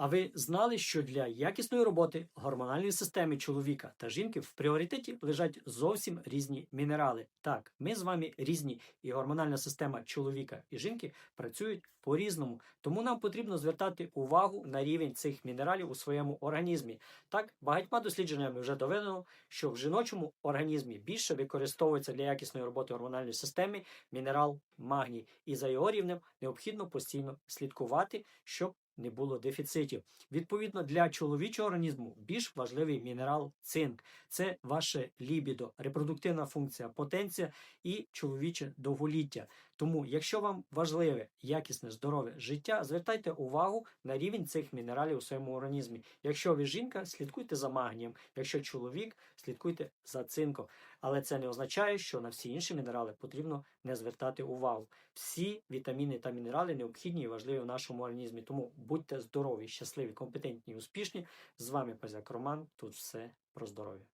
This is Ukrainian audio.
А ви знали, що для якісної роботи гормональної системи чоловіка та жінки в пріоритеті лежать зовсім різні мінерали? Так, ми з вами різні, і гормональна система чоловіка і жінки працюють по-різному. Тому нам потрібно звертати увагу на рівень цих мінералів у своєму організмі. Так, багатьма дослідженнями вже доведено, що в жіночому організмі більше використовується для якісної роботи гормональної системи мінерал магній, і за його рівнем необхідно постійно слідкувати, щоб не було дефіцитів. Відповідно, для чоловічого організму більш важливий мінерал цинк. Це ваше лібідо, репродуктивна функція, потенція і чоловіче довголіття. Тому, якщо вам важливе якісне здорове життя, звертайте увагу на рівень цих мінералів у своєму організмі. Якщо ви жінка, слідкуйте за магнієм. Якщо чоловік, слідкуйте за цинком. Але це не означає, що на всі інші мінерали потрібно не звертати увагу. Всі вітаміни та мінерали необхідні і важливі в нашому організмі. Тому будьте здорові, щасливі, компетентні успішні. З вами Позяк Роман. Тут все про здоров'я.